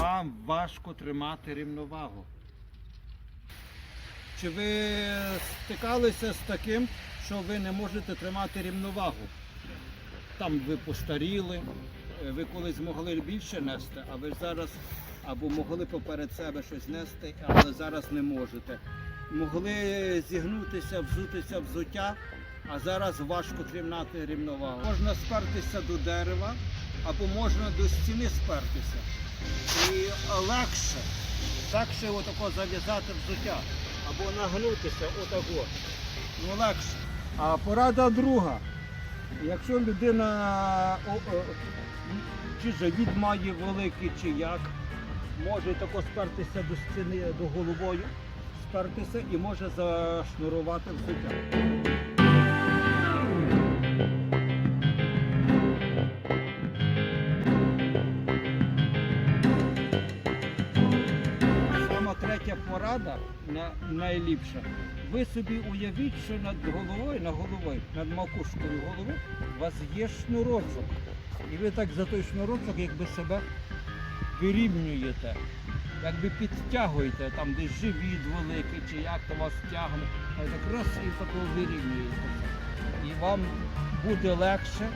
Вам важко тримати рівновагу. Чи ви стикалися з таким, що ви не можете тримати рівновагу? Там ви постаріли, е, ви колись могли більше нести, а ви зараз або могли поперед себе щось нести, але зараз не можете. Могли зігнутися, взутися взуття, а зараз важко тримати рівновагу. Можна спертися до дерева, або можна до стіни спертися. І легше, легше отако зав'язати взуття, або нагнутися отако. Ну легше. А порада друга. Якщо людина о, о, чи живіт має великий, чи як, може тако спертися до стіни до головою, спертися і може зашнурувати взуття. Порада на- найліпша. Ви собі уявіть, що над головою, над головою, над макушкою голови у вас є шнурочок. І ви так за той шнурочок якби себе вирівнюєте, якби підтягуєте, там десь живіт великий, чи як то вас тягне, так раз і такого вирівнюєте. І вам буде легше